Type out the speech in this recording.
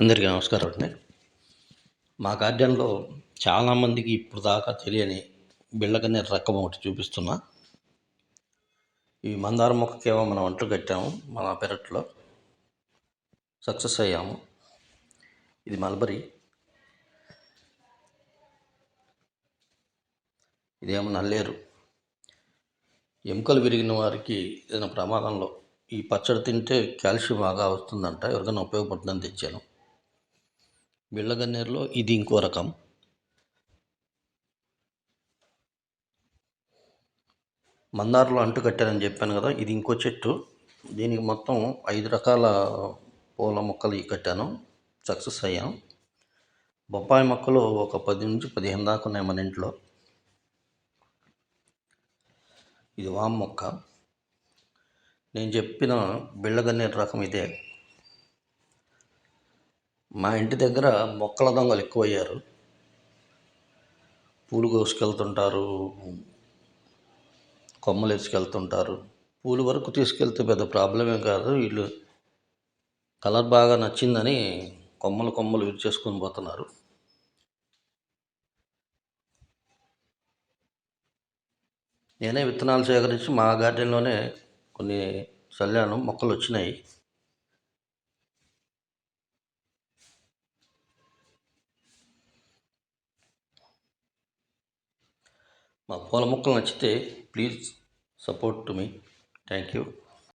అందరికీ నమస్కారం అండి. మా గార్డెన్లో చాలామందికి ఇప్పుడు దాకా తెలియని బిళ్ళకనే రకం ఒకటి చూపిస్తున్నా. ఈ మందార మొక్కకేమో మనం అంట్లు కట్టాము మన పెరట్లో సక్సెస్ అయ్యాము. ఇది మల్బరీ. ఇదేమో నల్లేరు. ఎముకలు విరిగిన వారికి ఏదైనా ప్రమాదంలో ఈ పచ్చడి తింటే కాల్షియం బాగా వస్తుందంట ఎవరికైనా ఉపయోగపడుతుందని తెచ్చాను. బిళ్ళగన్నేరులో ఇది ఇంకో రకం. మందారులో అంటు కట్టారని చెప్పాను కదా ఇది ఇంకో చెట్టు. దీనికి మొత్తం ఐదు రకాల పూల మొక్కలు కట్టాను. సక్సెస్ అయ్యాం. బొప్పాయి మొక్కలు ఒక పది నుంచి పదిహేను దాకా ఉన్నాయి మన ఇంట్లో. ఇది వామ్ మొక్క. నేను చెప్పిన బిళ్ళగన్నేరు రకం ఇదే. మా ఇంటి దగ్గర మొక్కల దొంగలు ఎక్కువయ్యారు. పూలు కోసుకెళ్తుంటారు కొమ్మలు వేసుకెళ్తుంటారు. పూలు వరకు తీసుకెళ్తే పెద్ద ప్రాబ్లం ఏం కాదు వీళ్ళు కలర్ బాగా నచ్చిందని కొమ్మలు కొమ్మలు విరిచేసుకొని పోతున్నారు. నేనే విత్తనాలు సేకరించి మా గార్డెన్లోనే కొన్ని చల్లాను మొక్కలు వచ్చినాయి. మా పూల మొక్కలు నచ్చితే please support to me. Thank you.